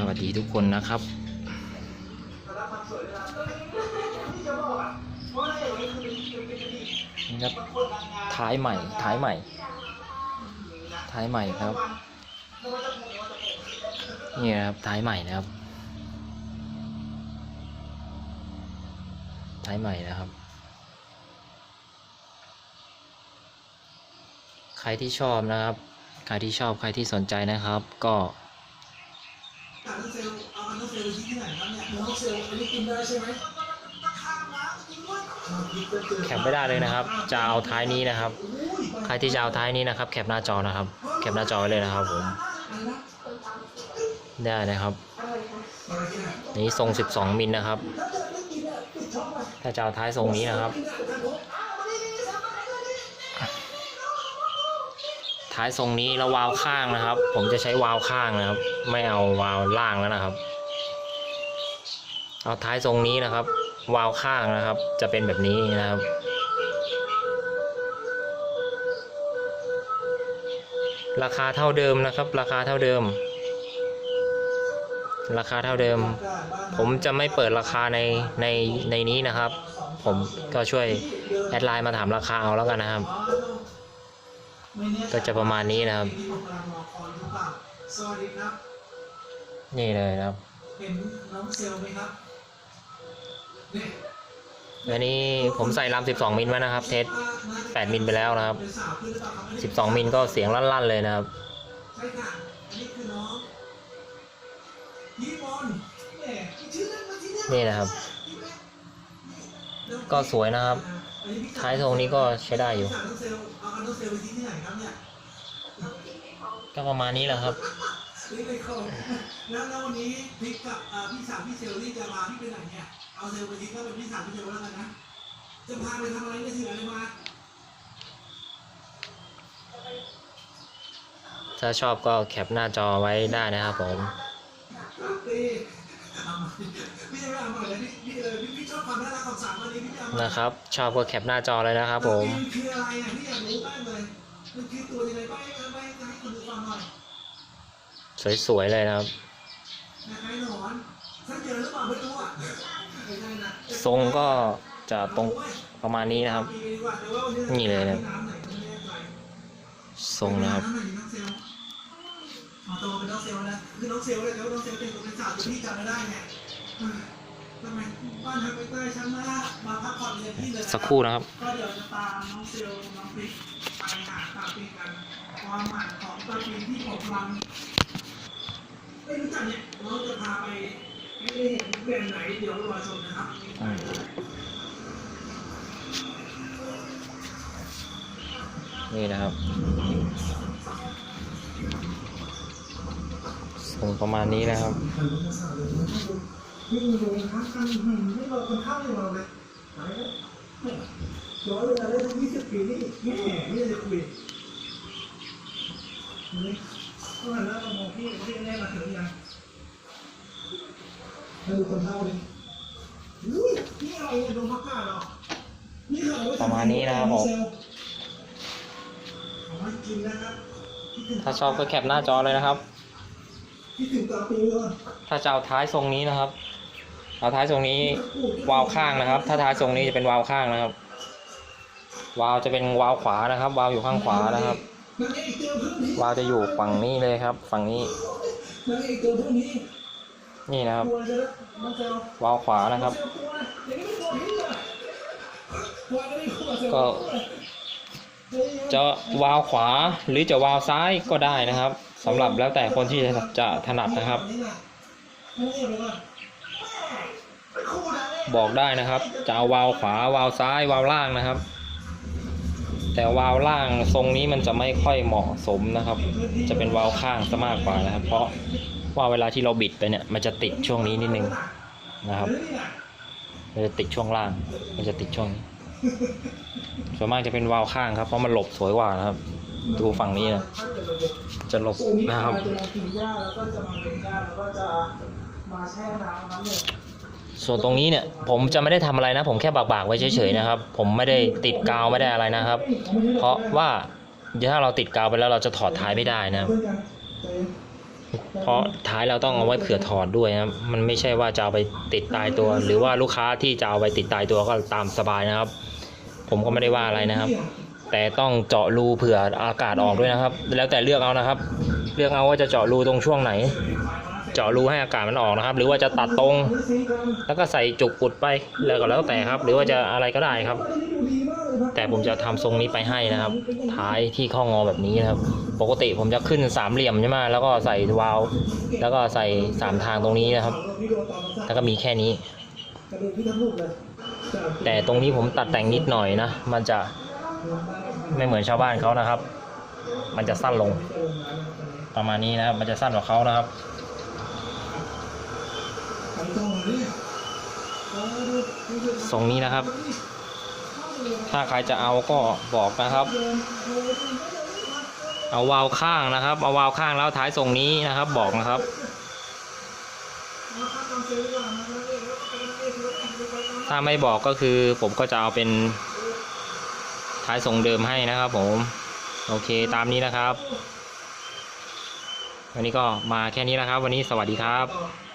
สวัสดีทุกคนนะครับนี่ครับท้ายใหม่ ท้ายใหม่ ท้ายใหม่ครับ นี่นะครับ ท้ายใหม่นะครับ ท้ายใหม่นะครับ ใครที่ชอบนะครับ ใครที่ชอบ ใครที่สนใจนะครับ ก็ แต่น้องเซลเอาอันน้องเซลไปทิ้งที่ไหน ครับเนี่ยน้องเซลอันนี้กินได้ใช่ไหมแคปไม่ได้เลยนะครับ จะเอาท้ายนี้นะครับ ใครที่จะเอาท้ายนี้นะครับ แคปหน้าจอนะครับ แคปหน้าจอไว้เลยนะครับผม ได้นะครับนอะนี้ทรง 12 มิลนะครับ ถ้าจะเอาท้ายทรงนี้นะครับ ท้ายทรงนี้แล้ววาล์วข้างนะครับ ผมจะใช้วาล์วข้างนะครับ ไม่เอาวาล์วล่างแล้วนะครับ เอาท้ายทรงนี้นะครับ วาล์วข้างนะครับ จะเป็นแบบนี้นะครับราคาเท่าเดิมนะครับ ราคาเท่าเดิม ราคาเท่าเดิม ผมจะไม่เปิดราคาในในในนี้นะครับ ผมก็ช่วยแอดไลน์มาถามราคาเอาแล้วกันนะครับ ก็จะประมาณนี้นะครับที่ผมกำลังรอคอยหรือเปล่าสวัสดีครับนี่เลยนะครับ อันนี้ผมใส่ลำ12 มิลไว้นะครับ เทส8มิลไปแล้วนะครับเป็นสอเปล่าครับไม่ได้12 มิลก็เสียงลั่นๆเลยนะครับนี่นะครับ ก็สวยนะครับ ท้ายทรงนี้ก็ใช้ได้อยู่ ก็ประมาณนี้แหละครับนี่เลยเขาแล้วแล้ววันนี้พิกกับพี่สาวพี่เซลลี่จะมาพี่ไปไหนเนี่ย เอาเซลไปทิ้งก็เป็นพี่สาวพี่เซลแล้วกันนะ จะพาไปทำอะไรเนี่ยสิอะไรมาถ้าชอบก็แคปหน้าจอไว้ได้นะครับผมพี่เอามาพี่จะไม่เอามาเลยพี่พี่เออพี่พี่ชอบความน่ารักของสามวันนี้พี่จะเอามานะครับ ชอบก็แคปหน้าจอเลยนะครับผม นคืออะไรอะพี่อยากรู้บ้างเลยมันคือตัวยังไงบ้างใบ้ให้คนดูฟังหน่อยสวยๆเลยนะครับ นะคล้ายหนอนถ้าเจอหรือเปล่าไม่รู้อะไม่ใช่นะ ทรงก็จะตรงประมาณนี้นะครับ นี่เลยนะทรงนะครับสักครู่นะครับก็เดี๋ยวจะตามน้องเซลน้องปิ๊กไปหาตาปีกันความหมายของตาปีที่ผมกำลังไม่รู้จักเนี่ยเราจะพาไป นแบรนด์ไหนเดี๋ยวรอชมนะครับอืมนี่นะครับทรงประมาณนี้นะครับนี่ดูครับกันนี่เราคนข้าวอยู่เราเลยไหนย้อนเวลาได้ทั้งยี่สิบปีนี่นี่นี่จะคุยนี่ก็หันหน้ามามองพี่พี่แน่มาถึงยัง มาดูคนเท่าดิอุ้ยนี่อะไรเนี่ยโดนพักกาเหรอนี่เหรอประมาณนี้นะครับผม เอาไว้กินนะครับคิดถึงถ้าชอบก็แคปหน้าจอเลยนะครับ คิดถึงตาปีก่อนถ้าจะเอาท้ายทรงนี้นะครับ เอาท้ายทรงนี้วาล์วข้างนะครับ ถ้าท้ายทรงนี้จะเป็นวาล์วข้างนะครับ วาล์วจะเป็นวาล์วขวานะครับ วาล์วอยู่ข้างขวานะครับนางเอกเจอเพื่อนนี้วาล์วจะอยู่ฝั่งนี้เลยครับ ฝั่งนี้ นางเอกเจอเพื่อนนี้ นี่นะครับกลัวจะน้องเซลวาล์วขวานะครับ ก็จะวาล์วขวาหรือจะวาล์วซ้ายก็ได้นะครับสำหรับแล้วแต่คนที่จะจะถนัดนะครับ บอกได้นะครับจะเอาวาล์วขวาวาล์วซ้ายวาล์วล่างนะครับ แต่วาล์วล่างทรงนี้มันจะไม่ค่อยเหมาะสมนะครับ จะเป็นวาล์วข้างซะมากกว่านะครับ เพราะ ว่าเวลาที่เราบิดไปเนี่ยมันจะติดช่วงนี้นิดนึงนะครับมันจะติดช่วงล่าง มันจะติดช่วงนี้ส่วนมากจะเป็นวาล์วข้างครับเพราะมันหลบสวยกว่านะครับ ดูฝั่งนี้นะจะหลบนะครับส่วนตรงนี้เนี่ยผมจะไม่ได้ทำอะไรนะ ผมแค่บากๆไว้เฉยๆนะครับ ผมไม่ได้ติดกาวไม่ได้อะไรนะครับ เพราะว่าถ้าเราติดกาวไปแล้วเราจะถอดท้ายไม่ได้นะครับ เพราะท้ายเราต้องเอาไว้เผื่อถอดด้วยนะมันไม่ใช่ว่าจะเอาไปติดตายตัว หรือว่าลูกค้าที่จะเอาไปติดตายตัวก็ตามสบายนะครับ ผมก็ไม่ได้ว่าอะไรนะครับ แต่ต้องเจาะรูเผื่ออากาศออกด้วยนะครับ แล้วแต่เลือกเอานะครับ เลือกเอาว่าจะเจาะรูตรงช่วงไหน เจาะรูให้อากาศมันออกนะครับ หรือว่าจะตัดตรง แล้วก็ใส่จุกอุดไปแล้วก็แล้วแต่ครับ หรือว่าจะอะไรก็ได้ครับ แต่ผมจะทำทรงนี้ไปให้นะครับ ท้ายที่ข้องอแบบนี้นะครับ ปกติผมจะขึ้นสามเหลี่ยมใช่ไหมแล้วก็ใส่วาล์วแล้วก็ใส่สามทางตรงนี้นะครับ แล้วก็มีแค่นี้ แต่ตรงนี้ผมตัดแต่งนิดหน่อยนะ มันจะไม่เหมือนชาวบ้านเขานะครับ มันจะสั้นลง ประมาณนี้นะครับ มันจะสั้นกว่าเขานะครับทรงนี้นะครับ ถ้าใครจะเอาก็บอกนะครับ เอาวาล์วข้างนะครับ เอาวาล์วข้างแล้วท้ายทรงนี้นะครับ บอกนะครับถ้าไม่บอกก็คือผมก็จะเอาเป็นท้ายทรงเดิมให้นะครับผม โอเคตามนี้นะครับ วันนี้ก็มาแค่นี้นะครับ วันนี้สวัสดีครับ